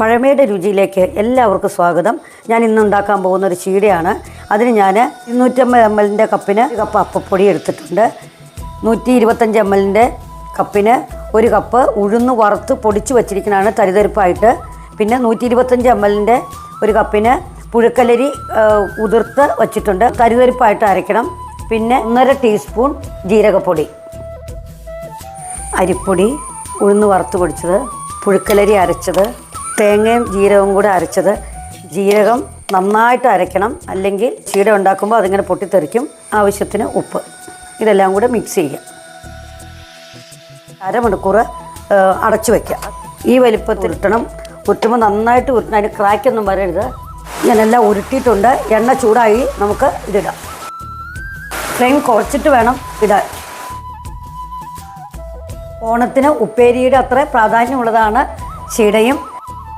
പഴമയുടെ രുചിയിലേക്ക് എല്ലാവർക്കും സ്വാഗതം. ഞാൻ ഇന്ന് ഉണ്ടാക്കാൻ പോകുന്ന ഒരു ചീടയാണ് അതിന് ഞാൻ ഇരുന്നൂറ്റമ്പത് എം എല്ലിന്റെ കപ്പിന് ഒരു കപ്പ് അപ്പപ്പൊടി എടുത്തിട്ടുണ്ട്. നൂറ്റി ഇരുപത്തഞ്ച് എം എല്ലിന്റെ കപ്പിന് ഒരു കപ്പ് ഉഴുന്ന് വറുത്ത് പൊടിച്ച് വച്ചിരിക്കുന്നതാണ് തരിതരിപ്പായിട്ട്. പിന്നെ നൂറ്റി ഇരുപത്തഞ്ച് എം എല്ലിന്റെ ഒരു കപ്പിന് പുഴുക്കലരി ഉതിർത്ത് വച്ചിട്ടുണ്ട്. തരിതരിപ്പായിട്ട് അരയ്ക്കണം. പിന്നെ ഒന്നര ടീസ്പൂൺ ജീരകപ്പൊടി. അരിപ്പൊടി ഉഴുന്ന് വറുത്ത് പൊടിച്ചത് പുഴുക്കലരി അരച്ചത് തേങ്ങയും ജീരകവും കൂടെ അരച്ചത് ജീരകം നന്നായിട്ട് അരയ്ക്കണം. അല്ലെങ്കിൽ ചീട ഉണ്ടാക്കുമ്പോൾ അതിങ്ങനെ പൊട്ടിത്തെറിക്കും. ആവശ്യത്തിന് ഉപ്പ്. ഇതെല്ലാം കൂടെ മിക്സ് ചെയ്യുക. അരമണിക്കൂർ അടച്ചു വയ്ക്കുക ഈ വലിപ്പത്തിൽ ഉരുട്ടണം. ഉരുട്ടുമ്പോൾ നന്നായിട്ട് ഉരുട്ടണം. അതിന് ക്രാക്കൊന്നും വരരുത്. ഞാനെല്ലാം ഉരുട്ടിയിട്ടുണ്ട്. എണ്ണ ചൂടായി നമുക്ക് ഇതിടാം. ഫ്ലെയിം കുറച്ചിട്ട് വേണം ഇടാൻ. ഓണത്തിന് ഉപ്പേരിയുടെ അത്ര പ്രാധാന്യമുള്ളതാണ് ചീടയും